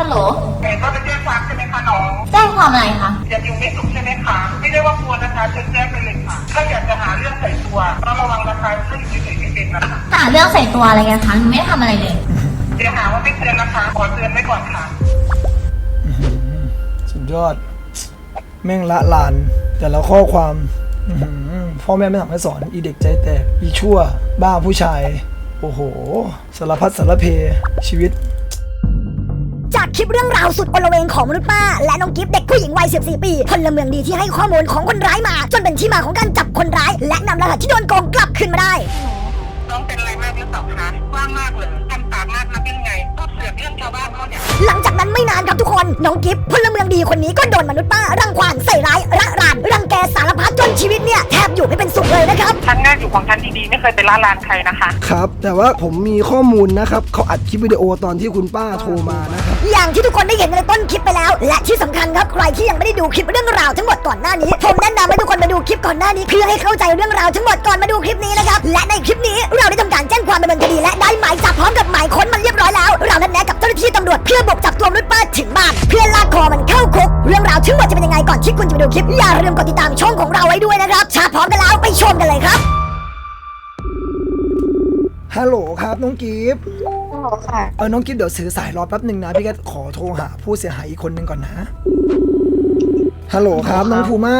ฮัลโหลเห็นว่าไปแจ้งความใช่ไหมคะน้องแจ้งความอะไรคะอย่าอยู่ไม่สุขใช่ไหมคะ ไม่ได้ว่ากลัวนะคะเชิญแจ้งไปเลยค่ะถ้าอยากจะหาเรื่องใส่ตัวต้องระวังนะคะถ้าอยู่เฉยๆไม่เป็นนะคะหาเรื่องใส่ตัวอะไรกันคะหนูไม่ได้ทำอะไรเลย เดี๋ยวหาว่าไม่เตือนนะคะขอเตือนไว้ก่อนค่ะ สุดยอด แม่งละลาน แต่ละข้อความอื้อหือพ่อแม่ไม่สั่งให้สอน อีเด็กใจแตก อีชั่ว บ้าผู้ชาย โอ้โห สารพัดสารเพชีวิตจาก คลิปเรื่องราวสุดโอลเวงของมนุษย์ป้า และน้องกิฟต์เด็กผู้หญิงวัย 14 ปีพลเมืองดีที่ให้ข้อมูลของคนร้ายมา จนเป็นที่มาของการจับคนร้าย และนำรหัสที่โดนโกงกลับคืนมาได้ น้องเป็นอะไรมากหรือเปล่าคะว่างมากเลยทำปากมากนักยังไงพูดเสือกเรื่องชาวบ้านเขาเนี่ยหลังจากนั้นไม่นานครับทุกคน น้องกิฟต์พลเมืองดีคนนี้ก็โดนมนุษย์ป้ารังควานใส่ร้ายระรานรังแกสารพัดจน ชีวิตเนี่ยแทบอยู่ไม่เป็นสุขเลยนะครับ ฉันน่าอยู่ของฉันดีๆ ไม่เคยไปล่าลานใครนะคะ ครับ แต่ว่าผมมีข้อมูลนะครับเขาอัดคลิปวิดีโอตอนที่คุณป้าโทรมานะครับ อย่างที่ทุกคนได้เห็นในต้นคลิปไปแล้ว และที่สำคัญครับใครที่ยังไม่ได้ดูคลิปเรื่องราวทั้งหมดก่อนหน้านี้ ผมแนะนำให้ทุกคนมาดูคลิปก่อนหน้านี้เพื่อให้เข้าใจเรื่องราวทั้งหมดก่อนมาดูคลิปนี้นะครับและในคลิปนี้เราได้ทำการแจ้งความดำเนินคดีและได้หมายจับพร้อมกับหมายค้นมันเรียบร้อยแล้ว เรานัดแนะกับเจ้าหน้า ที่ตำรวจเพื่อบุกจับตัวมนุษย์ป้าถึงบ้าน เพื่อลากคอมันเข้าคุก เรื่องราวทั้งหมดจะเป็นยังไงก่อนที่คุณจะไปดูคลิปอย่าลืมกดติดตามช่องของเราไว้ด้วยนะครับถ้าพร้อมกันแล้วไปชมกันเลยครับฮัลโหลครับน้องกิฟต์ฮัลโหลค่ะ เออน้องกิฟต์เดี๋ยวซื้อสายรอแป๊บหนึ่งนะพี่แกขอโทรหาผู้เสียหายอีกคนหนึ่งก่อนนะ ฮัลโหลครับน้องภูมา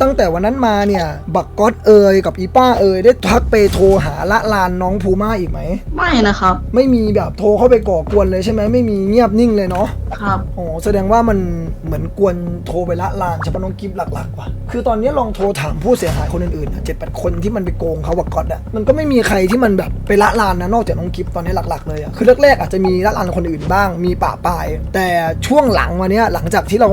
ตั้งแต่วันนั้นมาเนี่ย บักก๊อตเอยกับอีป้าเอยได้ทักไปโทรหาละลานน้องภูมาอีกไหม ไม่นะครับ ไม่มีแบบโทรเข้าไปก่อกวนเลยใช่ไหมไม่มีเงียบนิ่งเลยเนาะครับโอ้แสดงว่ามันเหมือนกวนโทรไปละลานใช่ปะน้องกิฟหลักๆว่ะคือตอนนี้ลองโทรถามผู้เสียหายคนอื่นๆเจ็ดแปดคนที่มันไปโกงเขาบักก๊อตอะมันก็ไม่มีใครที่มันแบบไปละลานนะนอกจากน้องกิฟตอนนี้หลัก ๆเลยอะคือแรกๆอาจจะมีละลานคนอื่นบ้าง มีป่าปลาย แต่ช่วงหลังมาเนี้ยหลังจากที่เรา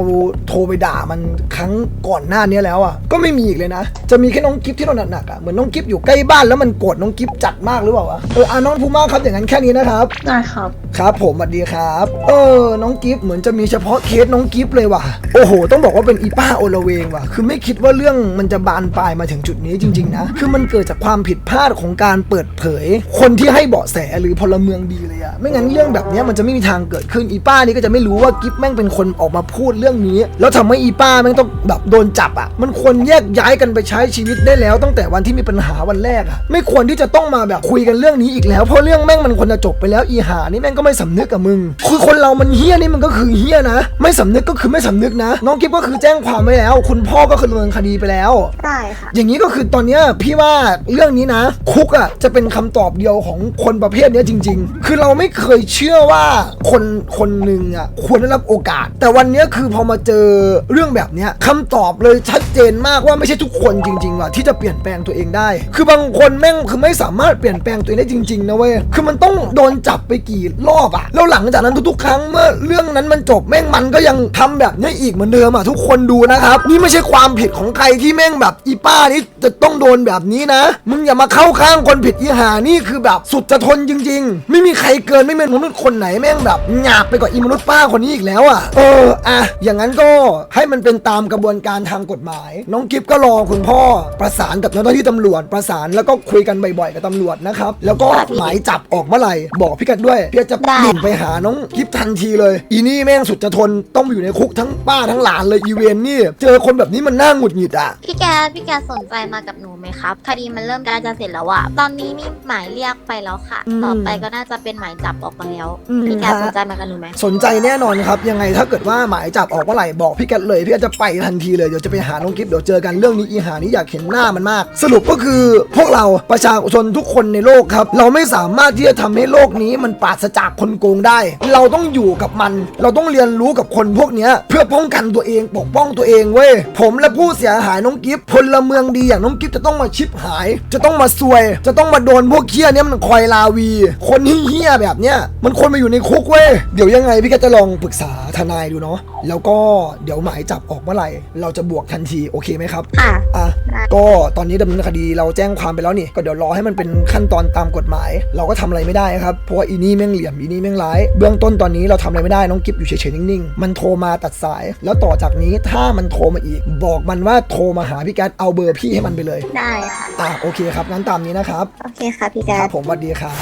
โทรไปด่ามันครั้งก่อนหน้านี้แล้วอะก็ไม่มีอีกเลยนะ จะมีแค่น้องกิฟที่เราหนักๆอะเหมือนน้องกิฟอยู่ใกล้บ้านแล้วมันโกรธน้องกิฟจัดมากหรือเปล่าวะเอออะน้องภูมาครับอย่างนั้นแค่นี้นะครับ ได้ครับ ครับผมสวัสดีครับ เออ น้องกิฟเหมือนจะมีเฉพาะเคสน้องกิฟเลยว่ะโอ้โห ต้องบอกว่าเป็นอีป้าโอละเวงว่ะคือไม่คิดว่าเรื่องมันจะบานปลายมาถึงจุดนี้จริงๆนะคือมันเกิดจากความผิดพลาดของการเปิดเผย คนที่ให้เบาะแสหรือพลเมืองดีเลยอะไม่งั้นเรื่องแบบเนี้ยมันจะไม่มีทางเกิดขึ้นอีป้านี่ก็จะไม่รู้ว่ากิฟแม่งเป็นคนออกมาพูดเรื่องนี้ แล้วทำให้อีป้าแม่งต้องแบบโดนจับอะมันควรแยกย้ายกันไปใช้ชีวิตได้แล้ว ตั้งแต่วันที่มีปัญหาวันแรกอะไม่ควรที่จะต้องมาแบบคุยกันเรื่องนี้อีกแล้ว เพราะเรื่องแม่งมันควรจะจบไปแล้วอีหานี่แม่งก็ไม่สำนึกกับมึง คือคนเรามันเฮี้ยนี่มันก็คือเฮี้ยนะ ไม่สำนึกก็คือไม่สำนึกนะ น้องกิฟก็คือแจ้งความไว้แล้ว คุณพ่อก็คือดำเนินคดีไปแล้วได้ค่ะอย่างนี้ก็คือตอนเนี้ยพี่ว่าเรื่องนี้นะ คุกอะจะเป็นคำตอบเดียวของคนประเภทเนี้ยจริง ๆ คือเราไม่เคยเชื่อว่าคนคนหนึ่งอะควรได้รับโอกาส แต่วันเนี้ยคือพอมาเจอเรื่องแบบเนี้คำตอบเลยชัดเจนมากว่าไม่ใช่ทุกคนจริงๆว่ะที่จะเปลี่ยนแปลงตัวเองได้ คือบางคนแม่งคือไม่สามารถเปลี่ยนแปลงตัวเองได้จริงๆนะเว้ยคือมันต้องโดนจับไปกี่รอบอะแล้วหลังจากนั้นทุกๆ ครั้งเมื่อเรื่องนั้นมันจบแม่งมันก็ยังทำแบบนี้อีกเหมือนเดิมอะทุกคนดูนะครับนี่ไม่ใช่ความผิดของใครที่แม่งแบบอีป้านี่จะต้องโดนแบบนี้นะ มึงอย่ามาเข้าข้างคนผิดอีหานี่คือแบบสุดจะทนจริง ๆ ไม่มีใครเกินไม่มีมนุษย์คนไหนแม่งแบบหยาบไปกว่าอีมนุษย์ป้าคนนี้อีกแล้วอะ เอออะอย่างนั้นก็ให้มันเป็นตามกระบวนการทางกฎหมาย น้องกิฟก็รอคุณพ่อประสานกับเจ้าหน้าที่ตำรวจประสานแล้วก็คุยกันบ่อยๆกับตำรวจนะครับแล้วก็หมายจับออกเมื่อไหร่บอกพี่กัดด้วยพี่กัดจะได้ดิ่งไปหาน้องกิฟทันทีเลย อีนี่แม่งสุดจะทนต้องไปอยู่ในคุกทั้งป้าทั้งหลานเลยอีเวนนี่ เจอคนแบบนี้มันน่าหงุดหงิดอะพี่แกพี่แกสนใจมากับหนูไหมครับ คดีมันเริ่มใกล้จะเสร็จแล้วอะตอนนี้นี่หมายเรียกไปแล้วค่ะ อืมต่อไปก็น่าจะเป็นหมายจับออกมาแล้วอืม พี่แกฮะสนใจมากับหนูไหมสนใจแน่นอนครับยังไงถ้าเกิดว่าหมายจับออกเมื่อไหร่บอกพี่แกดเลยพี่แกดจะไปทันทีเลยเดี๋ยวจะไปหาน้องกิฟเดี๋ยวเจอกันเรื่องนี้อีหานี้อยากเห็นหน้ามันมาก สรุปก็คือพวกเราประชาชนทุกคนในโลกครับ เราไม่สามารถที่จะทำให้โลกนี้มันปราศจากคนโกงได้ เราต้องอยู่กับมัน เราต้องเรียนรู้กับคนพวกเนี้ยเพื่อป้องกันตัวเองปกป้องตัวเองเว้ยผมและผู้เสียหายน้องกิฟพลเมืองดีอย่างน้องกิฟจะต้องมาชิปหาย จะต้องมาซวย จะต้องมาโดนพวกเคี้ยเนี้ยมันคอยลาวี คนเฮี้ยๆแบบเนี้ยมันควรมาอยู่ในคุกเว้ยเดี๋ยวยังไงพี่ก็จะลองปรึกษาทนายดูเนาะแล้วก็เดี๋ยวหมายจับออกเมื่อไหร่เราจะบวกทันทีโอเคไหมครับค่ะอะได้ก็ตอนนี้ดำเนินคดีเราแจ้งความไปแล้วนี่ก็เดี๋ยวรอให้มันเป็นขั้นตอนตามกฎหมาย เราก็ทำอะไรไม่ได้ครับเพราะว่าอีนี่แม่งเหลี่ยมอีนี่แม่งร้าย เบื้องต้นตอนนี้เราทำอะไรไม่ได้น้องกิฟอยู่เฉยๆนิ่งๆ มันโทรมาตัดสาย แล้วต่อจากนี้ถ้ามันโทรมาอีก บอกมันว่าโทรมาหาพี่แก๊สเอาเบอร์พี่ให้มันไปเลยได้ค่ะ อะโอเคครับงั้นตามนี้นะครับโอเคค่ะพี่แกครับผมสวัสดีครับ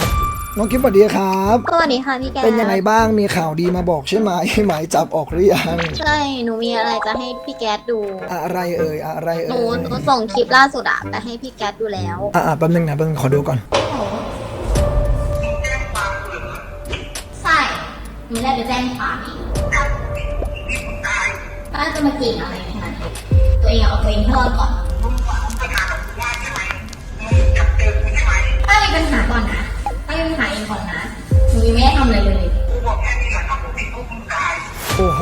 น้องกิฟต์สวัสดีครับสวัสดีค่ะพี่แกเป็นยังไงบ้างมีข่าวดีมาบอกใช่ไหมหมายจับออกหรือยัง ใช่หนูมีอะไรจะให้พี่แก๊สดูอะไรเอ่ยอะไรหนูเอ่ยหนูส่งคลิปล่าสุดอะไปให้พี่แก๊สดูแล้วอ่าแป๊บนึงนะแป๊บนึงขอดูก่อน ใช่หนูได้ไปแจ้งความอีกป้าจะมากินอะไรขนาดนี้ตัวเองเอาตัวเองให้รอดก่อน ถ้ามีปัญหาก่อนนะถ้ามีปัญหาเองก่อนนะหนูยังไม่ได้ทำอะไรเลย โอ้โห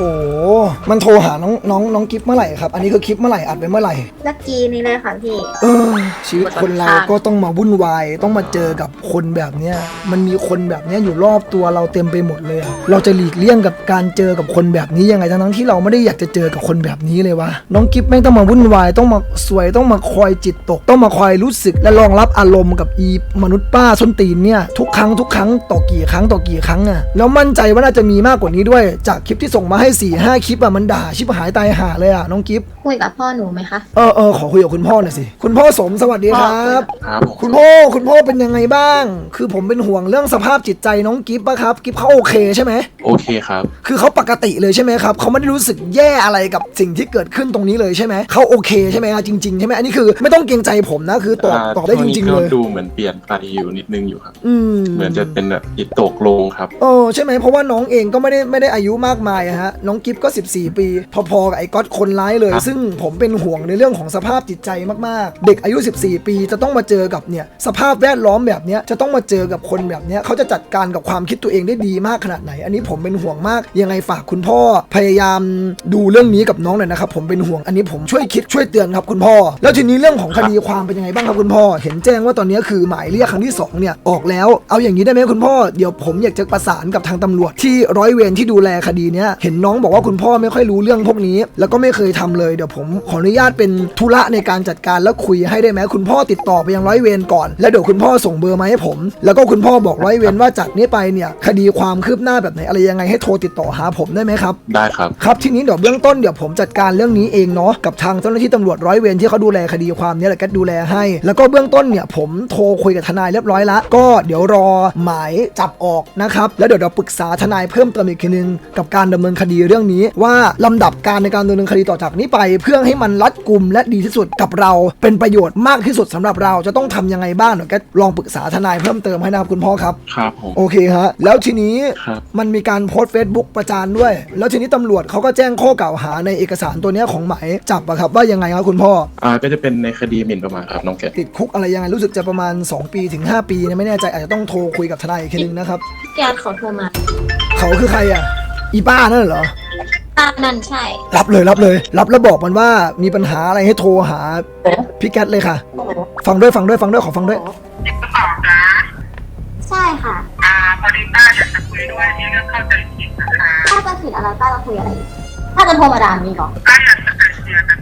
มันโทรหาน้องน้องน้องกิฟต์เมื่อไหร่ครับ อันนี้คือคลิปเมื่อไหร่อัดไปเมื่อไหร่ เมื่อกี้นี้เลยค่ะพี่ เออชีวิตคนเราก็ต้องมาวุ่นวาย ต้องมาเจอกับคนแบบเนี้ย มันมีคนแบบเนี้ยอยู่รอบตัวเราเต็มไปหมดเลยอะเราจะหลีกเลี่ยงกับการเจอกับคนแบบนี้ยังไงทั้งๆที่เราไม่ได้อยากจะเจอกับคนแบบนี้เลยวะ น้องกิฟแม่งต้องมาวุ่นวาย ต้องมาสวย ต้องมาคอยจิตตก ต้องมาคอยรู้สึกและรองรับอารมณ์กับอีมนุษย์ป้าส้นตีนเนี่ยทุกครั้งทุกครั้งต่อกี่ครั้งต่อกี่ครั้งอะแล้วมั่นใจว่าน่าจะมีมากกว่านี้ด้วยจากคลิปที่ส่งมาให้4ี่ห้าคลิปอะมันด่าชิบหายตายห่าเลยอะน้องกิฟคุยกับพ่อหนูไหมคะเออเออขอคุยกับคุณพ่อหน่อยสิ คุณพ่อสมสวัสดีครับ ครับผมคุณพ่อคุณพ่อเป็นยังไงบ้าง คือผมเป็นห่วงเรื่องสภาพจิตใจน้องกิฟต์ปะครับกิฟต์เขาโอเคใช่ไหมโอเคครับ คือเขาปกติเลยใช่ไหมครับเขาไม่ได้รู้สึกแย่อะไรกับสิ่งที่เกิดขึ้นตรงนี้เลยใช่ไหมเขาโอเคใช่ไหมครับจริงๆใช่ไหมอันนี้คือไม่ต้องเกรงใจผมนะคือตอบาตอบได้จริงๆเลยช่วก็ดูเหมือนเปลี่ยนไปอยู่นิดนึงอยู่ครับ อืม เหมือนจะเป็นแบบจิตตกลงครับ เออใช่ไหมเพราะว่าน้องเองก็ไม่ได้ไม่ได้อายุมากมายอะฮะ น้องกิฟก็ 14 ปี พอๆกับไอ้ก๊อตคนร้ายเลยครับซึ่งผมเป็นห่วงในเรื่องของสภาพจิตใจมากๆ เด็กอายุ 14 ปีจะต้องมาเจอกับเนี่ยสภาพแวดล้อมแบบเนี้ยจะต้องมาเจอกับคนแบบเนี้ยเขาจะจัดการกับความคิดตัวเองได้ดีมากขนาดไหน อันนี้ผมเป็นห่วงมาก ยังไงฝากคุณพ่อพยายามดูเรื่องนี้กับน้องหน่อยนะครับผมเป็นห่วงอันนี้ผมช่วยคิดช่วยเตือนครับคุณพ่อ แล้วทีนี้เรื่องของคดีความเป็นยังไงบ้างครับคุณพ่อ เห็นแจ้งว่าตอนนี้คือหมายเรียกครั้งที่สองเนี่ยออกแล้ว เอาอย่างนี้ได้ไหมคุณพ่อเดี๋ยวผมอยากจะประสานกับทางตำรวจที่ร้อยเวรที่ดูแลคดีเนี้ยเห็นน้องบอกว่าคุณพ่อไม่ค่อยรู้เรื่องพวกนี้ แล้วก็ไม่เคยทำเลยเดี๋ยวผมขออนุญาตเป็นธุระในการจัดการแล้วคุยให้ได้ไหมคุณพ่อติดต่อไปยังร้อยเวรก่อน แล้วเดี๋ยวคุณพ่อส่งเบอร์มาให้ผม แล้วก็คุณพ่อบอกร้อยเวรว่าจากนี้ไปเนี่ยคดีความคืบหน้าแบบไหนอะไรยังไงให้โทรติดต่อหาผมได้ไหมครับได้ครับครับทีนี้เดี๋ยวเบื้องต้นเดี๋ยวผมจัดการเรื่องนี้เองเนาะกับทางเจ้าหน้าที่ตำรวจร้อยเวรที่เขาดูแลคดีความเนี้แหละก็ดูแลให้ แล้วก็เบื้องต้นเนี่ยผมโทรคุยกับทนายเรียบร้อยละก็เดี๋ยวรอหมายจับออกนะครับแล้วเดี๋ยวเราปรึกษาทนายเพิ่มเติมอีกทีนึงกับการดำเนินคดีเรื่องนี้ ว่าลำดับการในการดำเนินคดีต่อจากนี้ไป เพื่อให้มันรัดกุมและดีที่สุดกับเรา เป็นประโยชน์มากที่สุดสำหรับเราจะต้องทำยังไงบ้างเดี๋ยวก็ลองปรึกษาทนายเพิ่มเติมให้นะครับคุณพ่อครับครับผมโอเคฮะแล้วทีนี้ครับมันมีการโพสต์ Facebook ประจานด้วย แล้วทีนี้ตำรวจเขาก็แจ้งข้อกล่าวหาในเอกสารตัวเนี้ยของหมายจับอะครับว่ายังไงครับคุณพ่ออ่าก็จะเป็นในคดีหมิ่นประมาทครับน้องแกะติดคุกอะไรยังไงรู้สึกจะประมาณ 2 ปีถึง 5 ปีเนี่ยไม่แน่ใจอาจจะต้องโทรคุยกับทนายอีกทีนึงนะครับพี่แก๊สขอโทรมา เขาคือใครอะ อีป้านั่นเหรอป้านั่นใช่ รับเลยรับเลย รับแล้วบอกมันว่ามีปัญหาอะไรให้โทรหาพี่แก๊ตเลยค่ะ ฟังด้วยฟังด้วยฟังด้วยขอฟังด้วยจิตต่อจ้าใช่ค่ะอ่าพอดีป้าอยากจะคุยด้วยมีเรื่องเข้าใจผิดนะคะป้าจะผิดอะไรป้าจะคุยอะไรป้าจะโทรมาด่ามีก่อนป้าอยากจะไกลเกลี่ยกั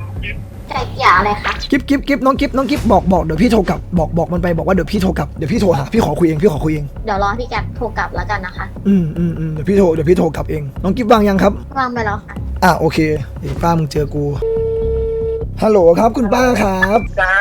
บน้องกิ๊ฟไก่เกลี่ยอะไรคะกิฟกิฟกิฟน้องกิฟน้องกิฟบอกบอกเดี๋ยวพี่โทรกลับบอกบอกมันไปบอกว่าเดี๋ยวพี่โทรกลับเดี๋ยวพี่โทรหาพี่ขอคุยเองพี่ขอคุยเองเดี๋ยวรอพี่แก๊สโทรกลับแล้วกันนะคะอืมอืมอืมเดี๋ยวพี่โทรเดี๋ยวพี่โทรกลับเองน้องกิฟวางยังครับวางไปแล้วค่ะอะโอเคไอ้ป้ามึงเจอกู ฮัลโหลครับคุณป้าครับ จ้า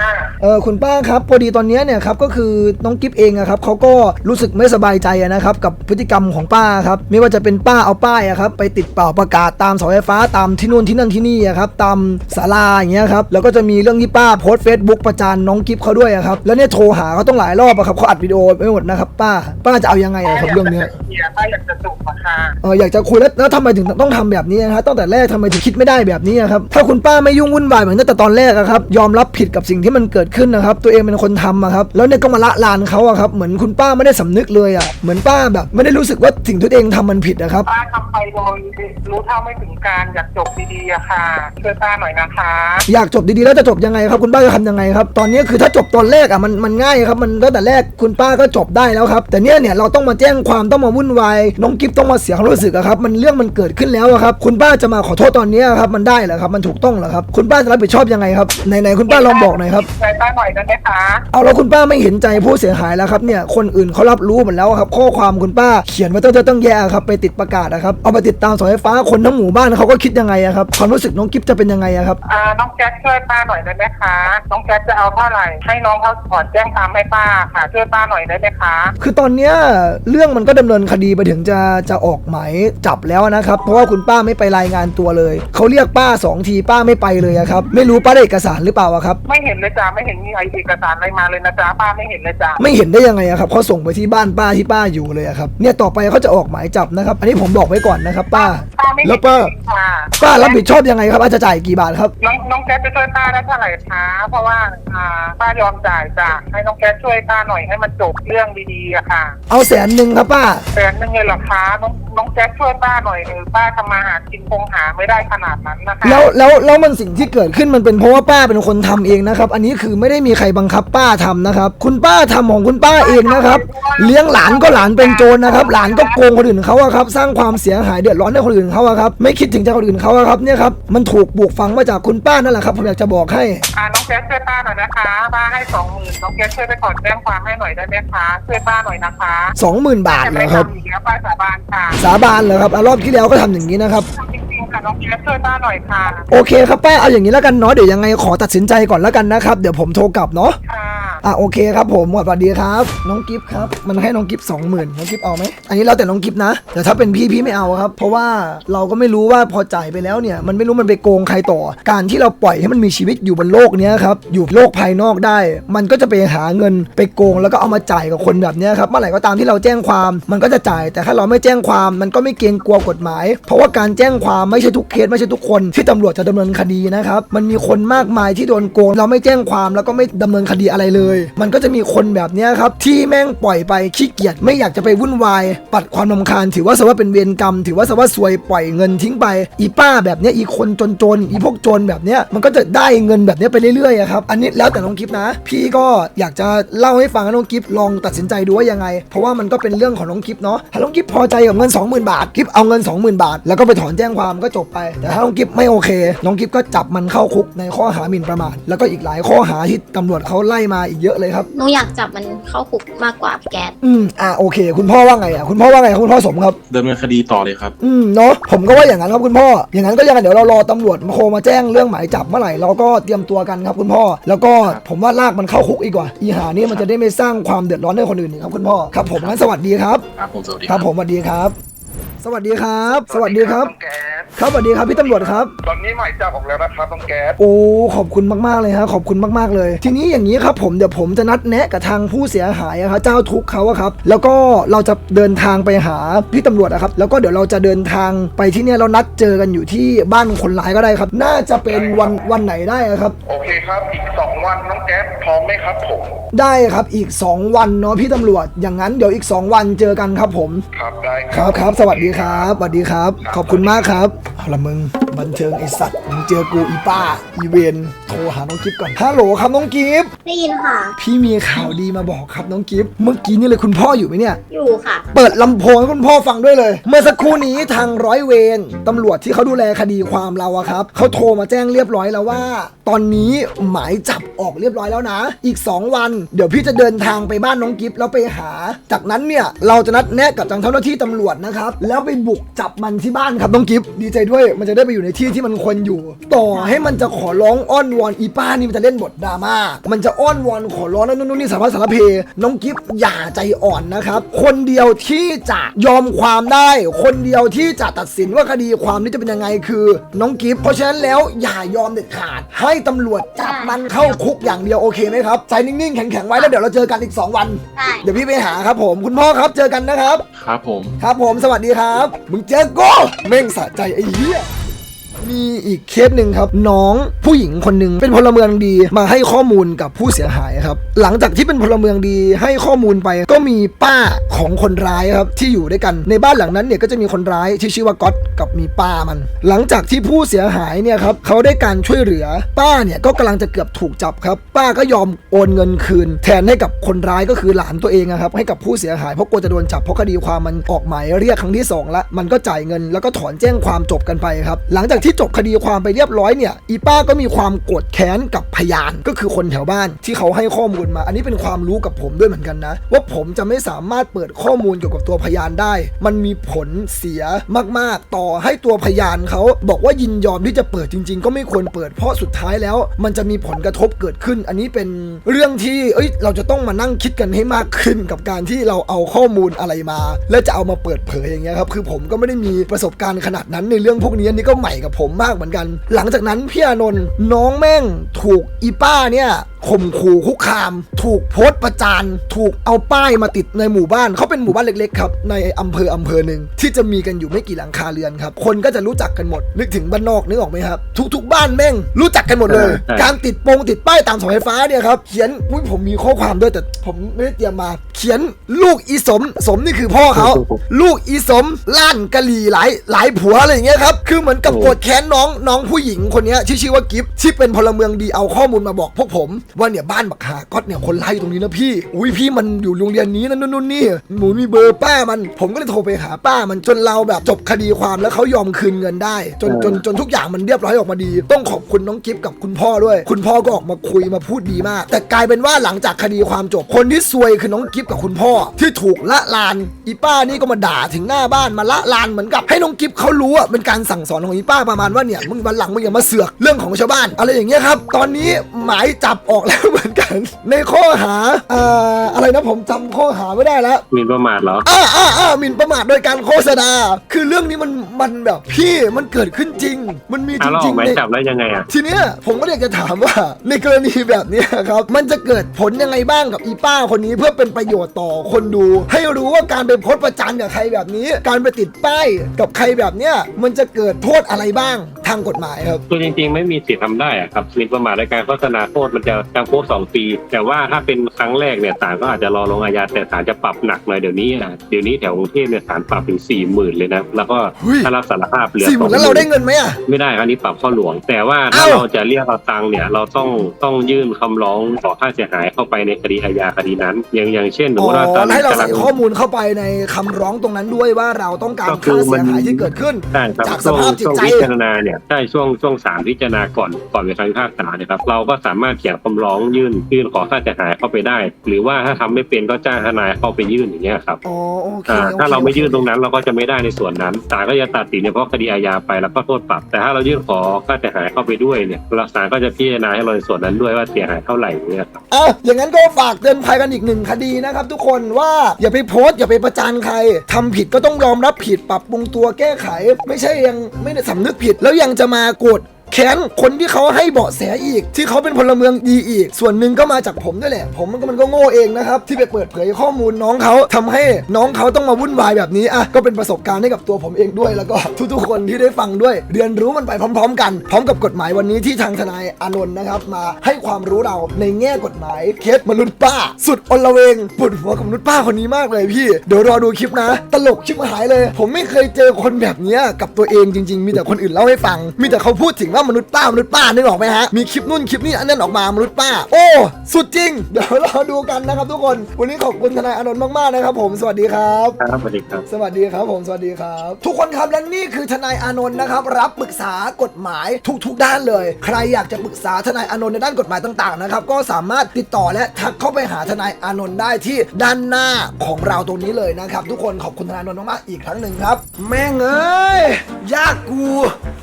เออคุณป้าครับพอดีตอนเนี้ยเนี่ยครับก็คือน้องกิฟเองอะครับเขาก็รู้สึกไม่สบายใจอะนะครับกับพฤติกรรมของป้าครับไม่ว่าจะเป็นป้าเอาป้ายอะครับไปติดเป่าประกาศตามเสาไฟฟ้าตามที่นู่นที่นั่นที่นี่อะครับตามศาลาอย่างเงี้ยครับแล้วก็จะมีเรื่องที่ป้าโพสเฟซบุ๊กประจานน้องกิฟเขาด้วยอะครับแล้วเนี่ยโทรหาเขาต้องหลายรอบอะครับเขาอัดวิดีโอไปหมดนะครับป้าป้าจะเอายังไงอะครับเรื่องเนี้ยเกลี่ยป้าอยากจะจบอะค่ะเอออยากจะคุยแล้วแล้วทำไมถึงต้องทำแบบนี้นะฮะตั้งแต่แรกทำไมถึงคิดไม่ได้แบบนี้อะครับถ้าคุณป้าไม่ยุ่งวุ่นวายเหมือนตั้งแต่ตอนแรกอะครับยอมรับผิดกับสิ่งที่มันเกิดขึ้นนะครับ ตัวเองเป็นคนทำอะครับแล้วเนี่ยก็มาละลานเขาอะครับเหมือนคุณป้าไม่ได้สำนึกเลยอะเหมือนป้าแบบ ไม่ได้รู้สึกว่าสิ่งที่ตัวเองทำมันผิดนะครับป้าทำไปโดยรู้เท่าไม่ถึงการอยากจบดีๆอะค่ะช่วยป้าหน่อยนะคะ อยากจบดีๆแล้วจะจบยังไงครับ คุณป้าจะทำยังไงครับ ตอนนี้คือถ้าจบตอนแรกอะมันมันง่ายครับมันตั้งแต่แรกคุณป้าก็จบได้แล้วครับแต่เนี่ยเนี่ยเราต้องมาแจ้งความต้องมาวุ่นวายน้องกิฟต้องมาเสียความรู้สึกอะครับมันเรื่องมันเกิดขึ้นแล้วอะครับคุณป้าจะมาขอโทษตอนนี้อะครับมันได้เหรอครับมันถูกต้องเหรอครับคุณป้าจะรับผิดชอบชอบยังไงครับไหนไหนคุณป้าลองบอกหน่อยครับช่วยป้าหน่อยได้ไหมคะเอาแล้วคุณป้าไม่เห็นใจผู้เสียหายแล้วครับเนี่ยคนอื่นเขารับรู้หมดแล้วครับ ข้อความคุณป้าเขียนไว้ต้องต้องแย่ครับไปติดประกาศนะครับเอาไปติดตามเสาไฟฟ้าคนทั้งหมู่บ้านเขาก็คิดยังไงอะครับความรู้สึกน้องกิฟจะเป็นยังไงอะครับอ่าน้องแก๊สช่วยป้าหน่อยได้ไหมคะน้องแก๊สจะเอาเท่าไหร่ให้น้องเขาถอนแจ้งความให้ป้าค่ะช่วยป้าหน่อยได้ไหมคะคือตอนเนี้ยเรื่องมันก็ดำเนินคดีไปถึงจะจะออกหมายจับแล้วนะครับ เพราะว่าคุณป้าไม่ไปรายงานตัวเลยเขาเรียกป้าสองทีป้าไม่ไปเลยอะครับไม่รู้ป้าได้เอกสารหรือเปล่าอะครับ ไม่เห็นเลยจ้าไม่เห็นมีไอเอกสารอะไรมาเลยนะจ๊ะป้าไม่เห็นเลยจ้าไม่เห็นได้ยังไงอะครับเขาส่งไปที่บ้านป้าที่ป้าอยู่เลยอะครับเนี่ยต่อไปเขาจะออกหมายจับนะครับ อันนี้ผมบอกไว้ก่อนนะครับ ป้า ป้าไม่เห็นแล้วป้าจริงๆค่ะป้ารับผิดชอบยังไงครับอาจจะจ่ายกี่บาทครับ น้องน้องแก๊สจะช่วยป้าได้เท่าไหร่คะเพราะว่าอ่าป้ายอมจ่ายจ้ะให้น้องแก๊สช่วยป้าหน่อยให้มันจบเรื่องดีๆอะค่ะเอาแสนหนึ่งครับป้า แสนหนึงเลยเหรอคะน้องน้องแก๊สช่วยป้าหน่อยหรือป้าทำมาหากินคงหาไม่ได้ขนาดนั้นนะคะ แล้วแล้วแล้วมันสิ่งที่เกิดขึ้นมันเป็นเพราะว่าป้าเป็นคนทำเองนะครับ อันนี้คือไม่ได้มีใครบังคับป้าทำนะครับ คุณป้าทำของคุณป้าเองนะครับ เลี้ยงหลานก็หลานเป็นโจรนะครับ หลานก็โกงคนอื่นเขาอะครับ สร้างความเสียหายเดือดร้อนให้คนอื่นเขาอะครับ ไม่คิดถึงใจคนอื่นเขาอะครับ เนี่ยครับ มันถูกปลูกฝังมาจากคุณป้านั่นแหละครับ ผมอยากจะบอกให้ อ่าน้องแก๊สช่วยป้าหน่อยนะคะ ป้าให้สองหมื่นน้องแก๊สช่วยไปถอนแจ้งความให้หน่อยได้ไหมคะ ช่วยป้าหน่อยนะคะ20,000บาทจะเหรไม่อครับทำอีกแล้วป้าสาบานค่ะ สาบานเหรอครับอะรอบที่แล้วก็ทำอย่างนี้นะครับจริงๆ ค่ะน้องแก๊สช่วยป้าหน่อยค่ะโอเคครับป้าเอาอย่างนี้แล้วกันเนาะเดี๋ยวยังไงขอตัดสินใจก่อนแล้วกันนะครับ เดี๋ยวผมโทรกลับเนาะ ค่ะ อะโอเคครับผมสวัสดีครับ น้องกิฟต์ครับมันให้น้องกิฟต์สองหมื่นน้องกิฟต์เอาไหมอันนี้แล้วแต่น้องกิฟต์นะแต่ถ้าเป็นพี่พี่ไม่เอาครับ เพราะว่าเราก็ไม่รู้ว่าพอจ่ายไปแล้วเนี่ยมันไม่รู้มันไปโกงใครต่อ การที่เราปล่อยให้มันมีชีวิตอยู่บนโลกเนี้ยครับอยู่โลกภายนอกได้ มันก็จะไปหาเงินไปโกง แล้วก็เอามาจ่ายกับคนแบบเนี้ยครับเมื่อไหร่ก็ตามที่เราแจ้งความมันก็จะจ่าย แต่ถ้าเราไม่แจ้งความมันก็ไม่เกรงกลัวกฎหมาย เพราะว่าการแจ้งความไม่ใช่ทุกเคสไม่ใช่ทุกคนที่ตำรวจจะดำเนินคดีนะครับมันมีคนมากมายที่โดนโกง เราไม่แจ้งความแล้วก็ไม่ดำเนินคดีอะไรเลยมันก็จะมีคนแบบเนี้ยครับที่แม่งปล่อยไปขี้เกียจไม่อยากจะไปวุ่นวาย ปัดความรำคาญถือว่าสว่าเป็นเวรกรรม ถือว่าสว่าซวยปล่อยเงินทิ้งไป อีป้าแบบเนี้ยอีคนจนๆอีพวกจรแบบเนี้ยมันก็จะได้เงินแบบเนี้ยไปเรื่อยๆอะครับอันนี้แล้วแต่น้องกิฟนะ พี่ก็อยากจะเล่าให้ฟังน้องกิฟลองตัดสินใจดูว่ายังไง เพราะว่ามันก็เป็นเรื่องของน้องกิฟเนาะถ้าน้องกิฟพอใจกับเงิน 20,000 บาทกิฟเอาเงิน 20,000 บาท แล้วก็ไปถอนแจ้งความก็จบไป แต่ถ้าน้องกิฟไม่โอเค น้องกิฟก็จับมันเข้าคุกในข้อหาหมิ่นประมาทแล้วก็อีกหลายข้อหาที่ตำรวจเขาไล่มาอีกเยอะเลยครับ หนูอยากจับมันเข้าคุกมากกว่าพี่แก๊สอืมอ่าโอเค คุณพ่อว่าไงอะคุณพ่อว่าไงคุณพ่อสมครับ ดำเนินคดีต่อเลยครับ อืมเนาะผมก็ว่าอย่างนั้นครับคุณพ่อ อย่างนั้นก็ยังไงเดี๋ยวเรารอตำรวจมาโทรมาแจ้งเรื่องหมายจับเมื่อไหร่เราก็เตรียมตัวกันครับคุณพ่อ แล้วก็ผมว่าลากมันเข้าคุกอีกกว่า อีหานี่มันจะได้ไม่สร้างความเดือดร้อนให้คนอื่นอีกครับคุณพ่อครับผมงั้นสวัสดีครับ ครับผมสวัสดีครับผมสวัสดีครับ สวัสดีครับ สวัสดีครับ น้องแก๊ส ครับสวัสดีครับพี่ตำรวจครับ ตอนนี้หมายจับออกแล้วนะครับน้องแก๊สโอ้ขอบคุณมากๆเลยฮะขอบคุณมากๆเลย ทีนี้อย่างนี้ครับผมเดี๋ยวผมจะนัดแนะกับทางผู้เสียหายอะครับเจ้าทุกข์เขาอะครับ แล้วก็เราจะเดินทางไปหาพี่ตำรวจอะครับแล้วก็เดี๋ยวเราจะเดินทางไปที่เนี่ยเรานัดเจอกันอยู่ที่บ้านคนร้ายก็ได้ครับ น่าจะเป็นวันวันไหนได้อะครับ โอเคครับอีกสองวันน้องแก๊สพร้อมไหมครับผมได้ครับอีก 2 วันเนาะพี่ตำรวจ อย่างนั้นเดี๋ยวอีก 2 วันเจอกันครับผม ครับได้ครับครับ สวัสดีครับสวัสดีครับ ขอบคุณมากครับเอาละมึง บันเทิงไอสัตว์ มึงเจอกูอีป้า อีเวนโทรหาน้องกิฟก่อน ฮัลโหลครับน้องกิฟได้ยินค่ะ พี่มีข่าวดีมาบอกครับน้องกิฟเมื่อกี้นี่เลยคุณพ่ออยู่ไหมเนี่ย อยู่ค่ะ เปิดลำโพงให้คุณพ่อฟังด้วยเลย เมื่อสักครู่นี้ทางร้อยเวรตำรวจที่เขาดูแลคดีความเราอะครับเขาโทรมาแจ้งเรียบร้อยแล้วว่า ตอนนี้หมายจับออกเรียบร้อยแล้วนะ อีก 2 วัน เดี๋ยวพี่จะเดินทางไปบ้านน้องกิฟแล้วไปหา จากนั้นเนี่ยเราจะนัดแนะกับทางเจ้าหน้าที่ตำรวจนะครับแล้วไปบุกจับมันที่บ้านครับน้องกิฟดีใจด้วยมันจะได้ไปอยู่ในที่ที่มันควรอยู่ ต่อให้มันจะขอร้องอ้อนวอนอีป้านี่มันจะเล่นบทดราม่ามันจะอ้อนวอนขอร้องนั่นนู่นนี่สารพัดสารเพน้องกิฟอย่าใจอ่อนนะครับ คนเดียวที่จะยอมความได้ คนเดียวที่จะตัดสินว่าคดีความนี้จะเป็นยังไงคือน้องกิฟเพราะฉะนั้นแล้วอย่ายอมเด็ดขาด ให้ตำรวจจับมันเข้าคุกอย่างเดียวโอเคไหมครับใจนิ่งๆแข็งๆไว้แล้วเดี๋ยวเราเจอกันอีก 2 วันได้เดี๋ยวพี่ไปหาครับผมคุณพ่อครับเจอกันนะครับ ครับผม ครับผมสวัสดีครับ มึงเจอกูเม่งสะใจไอ้เหี้ย มีอีกเคสหนึ่งครับ น้องผู้หญิงคนหนึ่งเป็นพลเมืองดีมาให้ข้อมูลกับผู้เสียหายครับ หลังจากที่เป็นพลเมืองดีให้ข้อมูลไป ก็มีป้าของคนร้ายครับที่อยู่ด้วยกันในบ้านหลังนั้นเนี่ยก็จะมีคนร้ายที่ชื่อว่าก๊อตกับมีป้ามัน หลังจากที่ผู้เสียหายเนี่ยครับเขาได้การช่วยเหลือ ป้าเนี่ยก็กำลังจะเกือบถูกจับครับ ป้าก็ยอมโอนเงินคืน แทนให้กับคนร้ายก็คือหลานตัวเองครับให้กับผู้เสียหายเพราะกลัวจะโดนจับเพราะคดีความมันออกหมายเรียกครั้งที่สองละมันก็จ่ายเงินแล้วก็ถอนแจ้งความจบกันไปครับ หลังจากที่ที่จบคดีความไปเรียบร้อยเนี่ยอีป้าก็มีความโกรธแค้นกับพยานก็คือคนแถวบ้านที่เขาให้ข้อมูลมา อันนี้เป็นความรู้กับผมด้วยเหมือนกันนะ ว่าผมจะไม่สามารถเปิดข้อมูลเกี่ยวกับตัวพยานได้ มันมีผลเสียมาก ๆ ต่อให้ตัวพยานเขาบอกว่ายินยอมที่จะเปิดจริง ๆ ก็ไม่ควรเปิดเพราะสุดท้ายแล้ว มันจะมีผลกระทบเกิดขึ้น อันนี้เป็นเรื่องที่เอ้ยเราจะต้องมานั่งคิดกันให้มากขึ้นกับการที่เราเอาข้อมูลอะไรมา แล้วจะเอามาเปิดเผยอย่างเงี้ยครับคือผมก็ไม่ได้มีประสบการณ์ขนาดนั้นในเรื่องพวกนี้อันนี้ก็ใหม่กับผมมากเหมือนกัน หลังจากนั้นพี่อานนท์น้องแม่งถูกอีป้าเนี่ย ข่มขู่คุกคาม ถูกโพสต์ประจาน ถูกเอาป้ายมาติดในหมู่บ้านเขาเป็นหมู่บ้านเล็กๆครับในอำเภออำเภอหนึ่งที่จะมีกันอยู่ไม่กี่หลังคาเรือนครับคนก็จะรู้จักกันหมด นึกถึงบ้านนอกนึกออกไหมครับ ทุกๆบ้านแม่งรู้จักกันหมดเลยใช่ การติดโปงติดป้ายตามเสาไฟฟ้าเนี่ยครับเขียนอุ้ยผมมีข้อความด้วยแต่ผมไม่ได้เตรียมมา เขียนลูกอีสมสมนี่คือพ่อเขา ลูกอีสมล้านกะหลี่หลายหลายผัวอะไรอย่างเงี้ยครับ คือเหมือนกับโกรธแค้นน้องน้องผู้หญิงคนเนี้ยที่ชื่อว่ากิฟที่เป็นพลเมืองดีเอาข้อมูลมาบอกพวกผมว่าเนี่ยบ้านบักหาก็เนี่ยคนไล่ตรงนี้นะพี่ อุ้ยพี่มันอยู่โรงเรียนนี้นะนู่นนู่นนี่หนูมีเบอร์ป้ามัน ผมก็เลยโทรไปหาป้ามันจนเราแบบจบคดีความแล้วเขายอมคืนเงินได้ จนจนจนทุกอย่างมันเรียบร้อยออกมาดี ต้องขอบคุณน้องกิฟกับคุณพ่อด้วย คุณพ่อก็ออกมาคุยมาพูดดีมาก แต่กลายเป็นว่าหลังจากคดีความจบคนที่ซวยคือน้องกิฟกับคุณพ่อ ที่ถูกละลานอีป้านี่ก็มาด่าถึงหน้าบ้านมาละลานเหมือนกับให้น้องกิฟเขารู้อะเป็นการสั่งสอนของอีป้าประมาณว่าเนี่ยมึงวันหลังมึงอย่ามาเสือกเรื่องของชาวบ้าน อะไรอย่างเงี้ยครับ ตอนนี้หมายจับออกแล้วเหมือนกัน ในข้อหาเอ่ออะไรนะผมจำข้อหาไม่ได้แล้ว หมีประมาทเหรอ อ่าอ่าอ่าหมิ่นประมาทโดยการโฆษณา คือเรื่องนี้มันมันแบบพี่มันเกิดขึ้นจริง มันมีจอะเราอริองกหๆมายใน จับแล้วยังไงอะ ทีเนี้ยผมก็อยากจะถามว่า ในกรณีแบบเนี้ยครับ มันจะเกิดผลยังไงบ้างกับอีป้าคนนี้เพื่อเป็นประโยชน์ต่อคนดู ให้รู้ว่าการไปโพสต์ประจานกับใครแบบนี้ การไปติดป้ายกับใครแบบเนี้ยมันจะเกิดโทษอะไรบ้างทางกฎหมายครับ คือจริงๆ ไม่มีสิทธิ์ทำได้อะครับหมินประมาทในการโฆษณาโทษมันจะจำคุกสองปี แต่ว่าถ้าเป็นครั้งแรกเนี่ยศาลก็อาจจะรอลงอาญาแต่ศาลจะปรับหนักหน่อยเดี๋ยวนี้นะเดี๋ยวนี้แถวกรุงเทพเนี่ยศาลปรับถึงสี่หมื่นเลยนะแล้วก็เฮ้ย ถ้ารับสารภาพเหลือสี่หมื่นแล้วเราได้เงินไหมอะ ไม่ได้ครับอันนี้ปรับข้อหลวง แต่ว่าถ้าเอ้าเราจะเรียกเอาตังค์เนี่ยเราต้องต้องยื่นคำร้องขอค่าเสียหายเข้าไปในคดีอาญาคดีนั้น อย่างอย่างเช่นสมอ๋มติว่าตออนให้นี้เรากำลัใส่ง ข้อมูลเข้าไปในคำร้องตรงนั้นด้วยว่าเราต้องการก็คืค่าอมัเสีน ยหายที่เกิดขึ้น ใช่ครับจากสช่วงภาพจิตช่วงใจ พิจารณาเนี่ยใช่ช่วงช่วงศาลพิจารณาก่อนก่อนไปคำพิพากษาเนี่ยครับเราก็สามารถเขียนคำร้องยื่นยื่นขอค่าเสียหายเข้าไปได้ หรือว่าถ้าทำไม่เป็นก็จ้างทนายเข้าไปยื่นอย่างเงี้ยครับอ๋อโอเคอ่าโอคถ้าเราไม่ยื่นตรงโอนั้นเราก็จะไม่ได้ในส่วนนั้นศาลก็จะตัดสินเฉพาะคดีอาญาไปแล้วก็โทษปรับ แต่ถ้าเรายื่นขอค่าเสียหายเข้าไปด้วยเนี่ยศาลก็จะพิจารณาให้เราในส่วนนั้นด้วยว่าเสียหายเท่าไหร่เนี่ยครับเคอะอย่างนั้นก็ฝากเตือนภัยกันอีกหนึ่งคดีนะครับ ทุกคนว่าอย่าไปโพสต์อย่าไปประจานใครทำผิดก็ต้องยอมรับผิดปรับปรุงตัวแก้ไข ไม่ใช่ยังไม่ได้สำนึกผิดแล้วยังจะมาโกรธ แค้นคนที่เขาให้เบาะแสอีก ที่เขาเป็นพลเมืองดีอีก ส่วนหนึ่งก็มาจากผมด้วยแหละ ผมมันก็มันก็โง่เองนะครับ ที่ไปเปิดเผยข้อมูลน้องเขาทำให้น้องเขาต้องมาวุ่นวายแบบนี้อะก็เป็นประสบการณ์ให้กับตัวผมเองด้วยแล้วก็ทุกๆคนที่ได้ฟังด้วย เรียนรู้มันไปพร้อม ๆ กัน พร้อมกับกฎหมายวันนี้ที่ทางทนายอานนท์นะครับ มาให้ความรู้เราในแง่กฎหมายเคสมนุษย์ป้า สุดอลเวงปวดหัวกับมนุษย์ป้าคนนี้มากเลยพี่เดี๋ยวรอดูคลิปนะ ตลกชิบหายเลย ผมไม่เคยเจอคนแบบนี้กับตัวเองจริง ๆ มีแต่คนอื่นเล่าให้ฟัง มีแต่เขาพูดถึงว่ามนุษย์ป้ามนุษย์ป้านึกออกไหมฮะมีคลิปนู่นคลิปนี้อันนั้นออกมามนุษย์ป้า โอ้สุดจริง เดี๋ยวรอดูกันนะครับทุกคนวันนี้ขอบคุณทนายอานนท์มากๆนะครับผมสวัสดีครับ ครับสวัสดีครับ สวัสดีครับผมสวัสดีครับ ทุกคนครับและนี่คือทนายอานนท์นะครับรับปรึกษากฎหมายทุกๆด้านเลย ใครอยากจะปรึกษาทนายอานนท์ในด้านกฎหมายต่างๆนะครับก็สามารถติดต่อและทักเข้าไปหาทนายอานนท์ได้ที่ด้านหน้าของเราตรงนี้เลยนะครับทุกคนขอบคุณทนายอานนท์มากๆอีกครั้งหนึ่งครับ แม่งเอ้ยยากกู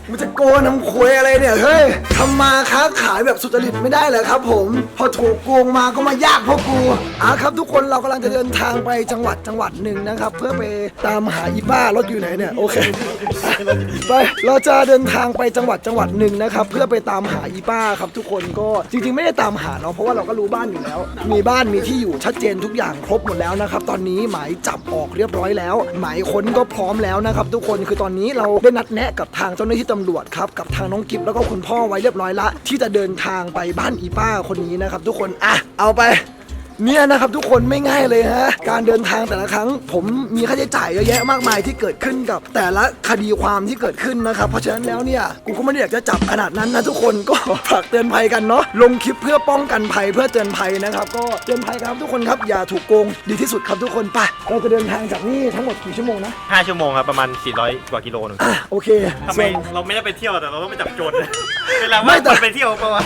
มันจะโกนทำควยอะไรเนี่ยเฮ้ยทำมาค้าขายแบบสุจริตไม่ได้เลยครับ ผม พอถูกโกงมาก็มายากพวกกูอะครับทุกคนเรากำลังจะเดินทางไปจังหวัดจังหวัดหนึ่งนะครับ เพื่อไปตามหาอีป้ารถอยู่ไหนเนี่ยโอเคไปเราจะเดินทางไปจังหวัดจังหวัดหนึ่งนะครับ เพื่อไปตามหาอีป้าครับทุกคนก็จริง ๆ ไม่ได้ตามหาเนาะเพราะว่าเราก็รู้บ้านอยู่แล้ว มีบ้านมีที่อยู่ชัดเจนทุกอย่างครบหมดแล้วนะครับ ตอนนี้หมายจับออกเรียบร้อยแล้ว หมายค้นก็พร้อมแล้วนะครับ ทุกคนคือตอนนี้เราได้นัดแนะกับทางเจ้าหน้าที่ตำรวจครับกับทางน้องกิฟแล้วก็คุณพ่อไว้เรียบร้อยละ ที่จะเดินทางไปบ้านอีป้าคนนี้นะครับทุกคนอะเอาไป เนี่ยนะครับทุกคนไม่ง่ายเลยฮะการเดินทางแต่ละครั้ง ผมมีค่าใช้จ่ายเยอะแยะมากมายที่เกิดขึ้นกับแต่ละคดีความที่เกิดขึ้นนะครับเพราะฉะนั้นแล้วเนี่ยกูก็ไม่ได้อยากจะจับขนาดนั้นนะทุกคนก็ ฝากเตือนภัยกันเนาะลงคลิปเพื่อป้องกันภัยเพื่อเตือนภัยนะครับ ก็เตือนภัยครับทุกคนครับอย่าถูกโกงดีที่สุดครับทุกคนไปเราจะเดินทางจากนี่ทั้งหมดกี่ชั่วโมงนะ5ชั่วโมงครับประมาณ 400 กว่ากิโลหนึงอะโอเคทำไมส่วน เราไม่ได้ไปเที่ยวแต่เราต้องไปจับโจรเลยเวลาไม่ว่าแต่ คนไปเที่ยวปะวะ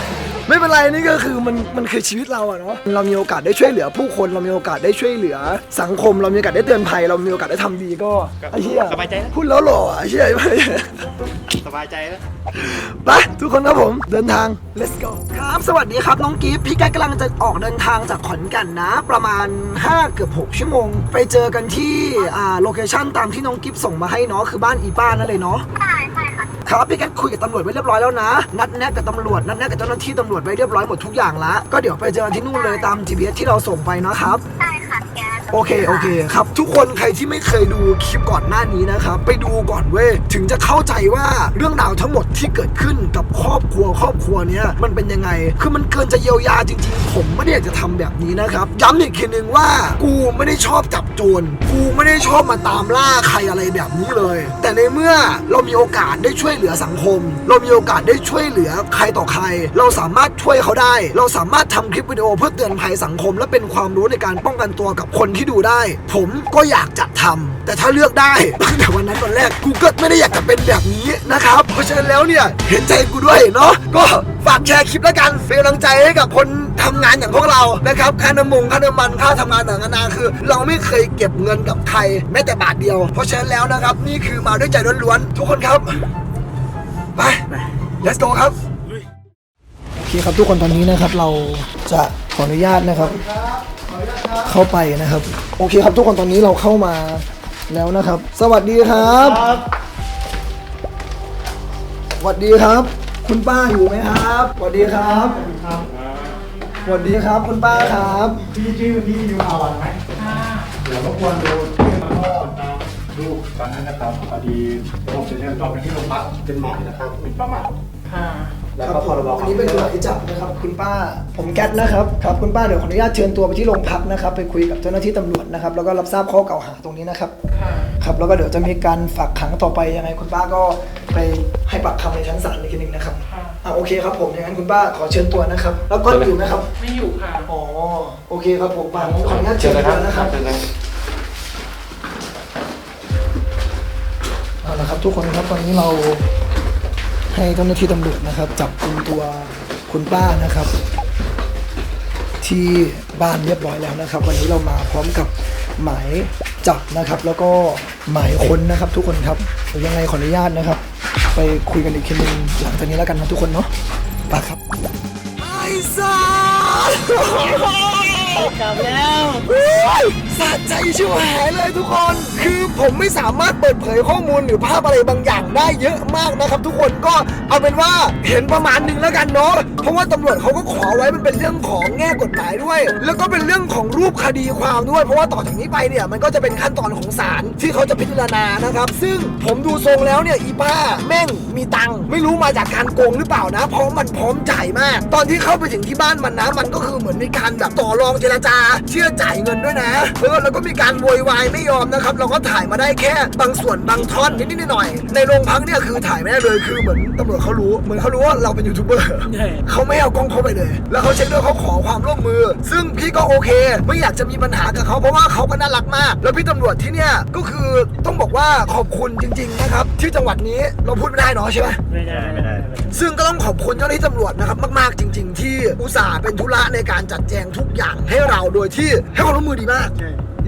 ไม่เป็นไรนี่ก็คือมันมันคือชีวิตเราอะเนาะเรามีโอกาสได้ช่วยเหลือผู้คนเรามีโอกาสได้ช่วยเหลือ สังคมเรามีโอกาสได้เตือนภัย เรามีโอกาสได้ทำดีก็ไอ้เหี้ยสบายใจนะพูดแล้วหล่อไอ้เหี้ยสบายใจแล้ว ไปทุกคนครับผมเดินทาง let's go ครับสวัสดีครับน้องกิฟต์พี่แกกำลังจะออกเดินทางจากขอนแก่นนะ ประมาณ 5 เกือบ 6 ชั่วโมง ไปเจอกันที่อ่าโลเคชั่นตามที่น้องกิฟต์ส่งมาให้เนาะคือบ้านอีป้านั่นเลยเนาะใช่ใช่ ค่ะครับพี่แกคุยกับตำรวจไว้เรียบร้อยแล้วนะ นัดแนะกับตำรวจ นัดแนะกับเจ้าหน้าที่ตำรวจไว้เรียบร้อยหมดทุกอย่างละก็เดี๋ยวไปเจอกันที่นู่นเลยตาม GPS ที่เราส่งไปนะครับ ใช่ โอเคโอเคครับทุกคนใครที่ไม่เคยดูคลิปก่อนหน้านี้นะครับไปดูก่อนเว้ยถึงจะเข้าใจว่าเรื่องราวทั้งหมดที่เกิดขึ้นกับครอบครัวครอบครัวเนี้ยมันเป็นยังไง คือมันเกินจะเยียวยาจริง ๆ ผมไม่ได้อยากจะทำแบบนี้นะครับย้ำอีกทีนึงว่ากูไม่ได้ชอบจับโจรกูไม่ได้ชอบมาตามล่าใครอะไรแบบนี้เลย แต่ในเมื่อเรามีโอกาสได้ช่วยเหลือสังคม เรามีโอกาสได้ช่วยเหลือใครต่อใคร เราสามารถช่วยเขาได้ เราสามารถทำคลิปวิดีโอเพื่อเตือนภัยสังคม และเป็นความรู้ในการป้องกันตัวกับคนที่ดูได้ ผมก็อยากจะทำแต่ถ้าเลือกได้ตั้งแต่วันนั้นวันแรกกูก็ไม่ได้อยากจะเป็นแบบนี้นะครับ เพราะฉะนั้นแล้วเนี่ยเห็นใจกูด้วยเนาะก็ฝากแชร์คลิปแล้วกันเป็นกำลังใจให้กับคนทำงานอย่างพวกเรานะครับค่าน้ำมงค่าน้ำมันค่าทำงานต่างๆนานาคือ เราไม่เคยเก็บเงินกับใครแม้แต่บาทเดียว เพราะฉะนั้นแล้วนะครับ นี่คือมาด้วยใจล้วนๆทุกคนครับไป let's go ครับโอเคครับทุกคนตอนนี้นะครับเราจะขออนุญาตนะครับ เข้าไปนะครับ โอเคครับทุกคนตอนนี้เราเข้ามาแล้วนะครับ สวัสดีครับ สวัสดีครับ คุณป้าอยู่ไหมครับ สวัสดีครับ สวัสดีครับคุณป้าครับ พี่ชื่อพี่ยูอาวันไหมเดี๋ยวรบกวนดูชื่อแล้วก็รูปตอนนั้นนะครับพอดีผมจะเชิญตัวไปที่โรงพักเป็นหมายนะครับหมิ่นประมาท แล้วก็พรบอันนี้เป็นหมายจับนะครับคุณป้าผมแก๊ตนะครับครับคุณป้าเดี๋ยวขออนุญาตเชิญตัวไปที่โรงพักนะครับไปคุยกับเจ้าหน้าที่ตำรวจนะครับแล้วก็รับทราบข้อกล่าวหาตรงนี้นะครับครับแล้วก็เดี๋ยวจะมีการฝากขังต่อไปยังไงคุณป้าก็ไปให้ปากคำในชั้นศาลอีกทีหนึ่งนะครับอ่าโอเคครับผมอย่างนั้นคุณป้าขอเชิญตัวนะครับ แล้วก็อยู่นะครับไม่อยู่ค่ะอ๋อโอเคครับผมป้างั้นขออนุญาตเชิญตัวนะครับเอาละครับทุกคนครับตอนนี้เรา ให้เจ้าหน้าที่ตำรวจนะครับ จับกลุ่มตัวคุณป้านะครับ ที่บ้านเรียบร้อยแล้วนะครับ วันนี้เรามาพร้อมกับหมายจับนะครับ แล้วก็หมายค้นนะครับ ทุกคนครับเดี๋ยวยังไงขออนุญาตนะครับ ไปคุยกันอีกทีนึงหลังจากนี้แล้วกันนะทุกคนเนาะไปครับไอ้สัสกลับแล้วสะใจชิวหายเลยทุกคน คือผมไม่สามารถเปิดเผยข้อมูลหรือภาพอะไรบางอย่างได้เยอะมากนะครับ ทุกคนก็เอาเป็นว่าเห็นประมาณหนึ่งแล้วกันเนาะเพราะว่าตำรวจเขาก็ขอไว้มันเป็นเรื่องของแง่กฎหมายด้วย แล้วก็เป็นเรื่องของรูปคดีความด้วย เพราะว่าต่อจากนี้ไปเนี่ยมันก็จะเป็นขั้นตอนของศาลที่เขาจะพิจารณานะครับ ซึ่งผมดูทรงแล้วเนี่ยอีป้าแม่งมีตังค์ไม่รู้มาจากการโกงหรือเปล่านะ เพราะมันพร้อมจ่ายมาก ตอนที่เข้าไปถึงที่บ้านมันนะ มันก็คือเหมือนมีการแบบต่อรองเจรจา เชื่อจ่ายเงินด้วยนะเออแล้วก็มีการโวยวายไม่ยอมนะครับ เราก็ถ่ายมาได้แค่บางส่วนบางท่อนนิดๆหน่อยๆในโรงพักเนี่ยคือถ่ายไม่ได้เลยคือเหมือนตำรวจเขารู้เหมือนเขารู้ว่าเราเป็นยูทูบเบอร์เขาไม่เอากล้องเข้าไปเลย แล้วเขาเช็คด้วยเขาขอความร่วมมือ ซึ่งพี่ก็โอเค ไม่อยากจะมีปัญหากับเขาเพราะว่าเขาก็น่ารักมาก แล้วพี่ตำรวจที่เนี่ยก็คือต้องบอกว่าขอบคุณจริง ๆ นะครับที่จังหวัดนี้เราพูดไม่ได้เนาะใช่ไหมไม่ได้ไม่ได้ ซึ่งก็ต้องขอบคุณเจ้าหน้าที่ตำรวจนะครับมากๆจริง ๆ ที่อุตส่าห์เป็นธุระในการจัดแจงทุกอย่างให้เราโดยที่ให้ความร่วมมือดีมาก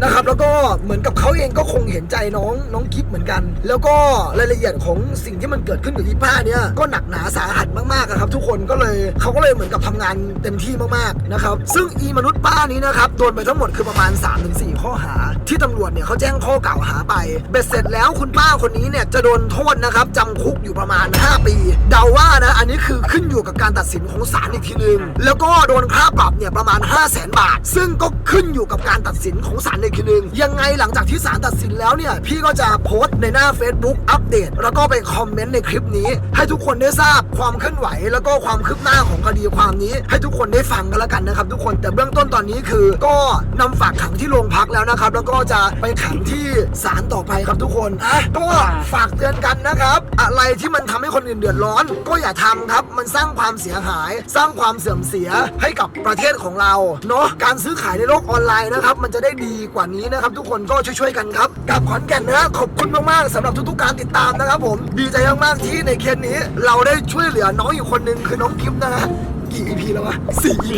นะครับแล้วก็เหมือนกับเขาเองก็คงเห็นใจน้องน้องกิฟเหมือนกัน แล้วก็รายละเอียดของสิ่งที่มันเกิดขึ้นกับที่ป้าเนี่ยก็หนักหนาสาหัสมากๆครับ ทุกคนก็เลยเขาก็เลยเหมือนกับทำงานเต็มที่มากๆนะครับซึ่งอีมนุษย์ป้านี้นะครับโดนไปทั้งหมดคือประมาณ 3-4 ข้อหา ที่ตำรวจเนี่ยเขาแจ้งข้อกล่าวหาไปเบ็ดเสร็จแล้วคุณป้าคนนี้เนี่ยจะโดนโทษนะครับจำคุกอยู่ประมาณ 5 ปี เดาว่านะอันนี้คือขึ้นอยู่กับการตัดสินของศาลอีกทีนึงแล้วก็โดนค่าปรับเนี่ยประมาณ 5 0 0แสนบาท ซึ่งก็ขึ้นอยู่กับการตัดสินของศาลในอีกทีนึง ยังไงหลังจากที่ศาลตัดสินแล้วเนี่ย พี่ก็จะโพสต์ในหน้า Facebook อัปเดต แล้วก็ไปคอมเมนต์ในคลิปนี้ ให้ทุกคนได้ทราบความเคลื่อนไหว แล้วก็ความคืบหน้าของคดีความนี้ ให้ทุกคนได้ฟังกันแล้วกันนะครับทุกคนแต่เบื้องต้นตอนนี้คือ ก็นำฝากขังที่โรงพักแล้วนะครับ แล้วก็จะไปขังที่ศาลต่อไปครับทุกคนอะก็ฝากเตือนกันนะครับ อะไรที่มันทำให้คนอื่นเดือดร้อน ก็อย่าทำครับ มันสร้างความเสียหาย สร้างความเสื่อมเสียให้กับประเทศของเราเนาะการซื้อขายในโลกออนไลน์นะครับ มันจะได้ดีกว่านี้นะครับ ทุกคนก็ช่วยๆกันครับกับขอนแก่นนะขอบคุณมากๆสำหรับทุกๆการติดตามนะครับ ผมดีใจมากๆที่ในเคสนี้ เราได้ช่วยเหลือน้องอีกคนนึงคือน้องกิฟนะฮะ กี่ EP แล้ววะสี่ EP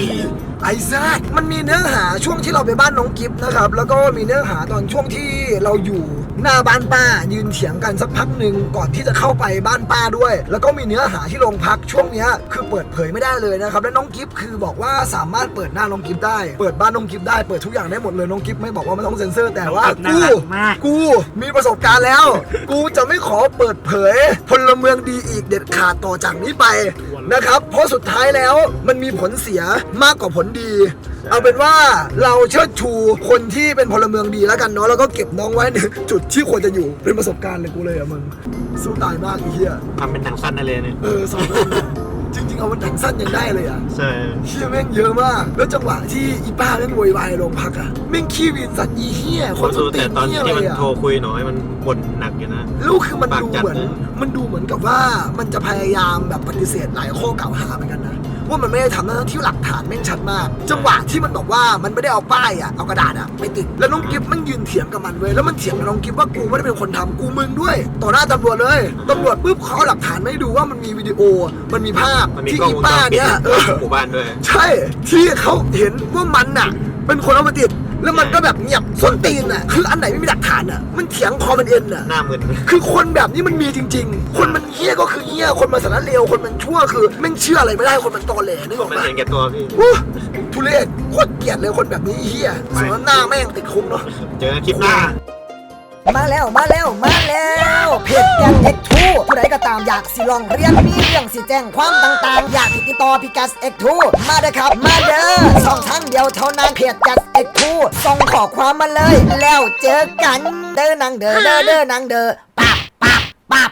ไอ้ซากมันมีเนื้อหาช่วงที่เราไปบ้านน้องกิฟต์นะครับ แล้วก็มีเนื้อหาตอนช่วงที่เราอยู่หน้าบ้านป้ายืนเถียงกันสักพักหนึ่งก่อนที่จะเข้าไปบ้านป้าด้วย แล้วก็มีเนื้อหาที่โรงพักช่วงเนี้ยคือเปิดเผยไม่ได้เลยนะครับและน้องกิฟต์คือบอกว่าสามารถเปิดหน้าน้องกิฟต์ได้ เปิดบ้านน้องกิฟต์ได้เปิดทุกอย่างได้หมดเลยน้องกิฟต์ไม่บอกว่าไม่ต้องเซ็นเซอร์แต่ว่ากูกูมีประสบการณ์แล้ว กูจะไม่ขอเปิดเผยพลเมืองดีอีกเด็ดขาดต่อจากนี้ไป นะครับ เพราะสุดท้ายแล้วมันมีผลเสียมากกว่าผลดี เอาเป็นว่าเราเชิดชูคนที่เป็นพลเมืองดีแล้วกันเนาะแล้วก็เก็บน้องไว้ในจุดที่ควรจะอยู่เป็นประสบการณ์เลยกูเลยอะมึงสู้ตายมากไอ้เหี้ยทำเป็นหนังสั้นได้เลยเนี่ย เออสองคนอะจ ริงๆเอามันหนังสั้นยังได้เลยอะใช่เฮียแม่งเยอะมาก แล้วจังหวะที่อีป้าแม่งโวยวายในโรงพักอะแม่งขี้วินสัตว์อีเฮียคนสดูติแต่ตอนเฮียที่อะไรมันอะโทรคุยหน่อยมันบ่นหนักอยู่นะลูกคือมันปากดูจัดเหมือนเลยมันดูเหมือนกับว่ามันจะพยายามแบบปฏิเสธหลายข้อกล่าวหาเหมือนกันนะ ว่ามันไม่ได้ทำทั้งที่หลักฐานแม่งชัดมาก จังหวะที่มันบอกว่ามันไม่ได้เอาป้ายอะเอากระดาษอะไปติดแล้วน้องกิฟมันยืนเถียงกับมันเว้ยแล้วมันเถียงกับน้องกิฟว่ากูไม่ได้เป็นคนทำกูมึงด้วย ต่อหน้าตำรวจเลยตำรวจปุ๊บเขาเอาหลักฐานมาให้ดูว่ามันมีวิดีโอ มันมีภาพมันมีที่กล้องอีวงจป้ารปิดเนี่ยเออหมู่บ้านด้วยใช่ที่เขาเห็นว่ามันน่ะเป็นคนเอามาติด แล้วมันก็แบบเงียบส้นตีนน่ะคืออันไหนไม่มีหลักฐานน่ะมันเถียงคอมันเอ็นน่ะหน้ามึนคือคนแบบนี้มันมีจริง ๆ คนมันเฮี้ยก็คือเฮี้ยคนมันสารเลวคนมันชั่วคือแม่งเชื่ออะไรไม่ได้คนมันตอแหลนึกออกมันปะเห็นแก่ตัวพี่ อู้ทุเรศโคตรเกลียดเลยคนแบบนี้เฮี้ยสมหน้าแม่งติดคุกเนาะ เจอกันคลิปหน้า มาแล้วมาแล้วมาแล้วเพจแกงเอ็กทูผู้ใดก็ตามอยากสิลองเรียนมีเรื่องสิแจ้งความต่างๆ อยากติดต่อพิกัสเอ็กทูมาเด้อครับมาเด้อสองทางเดียวเท่านั้นเพจกัสเอ็กทูส่งขอความมาเลย แล้วเจอกันเด้อนางเด้อเด้อเด้อนางเด้อปับปับปับ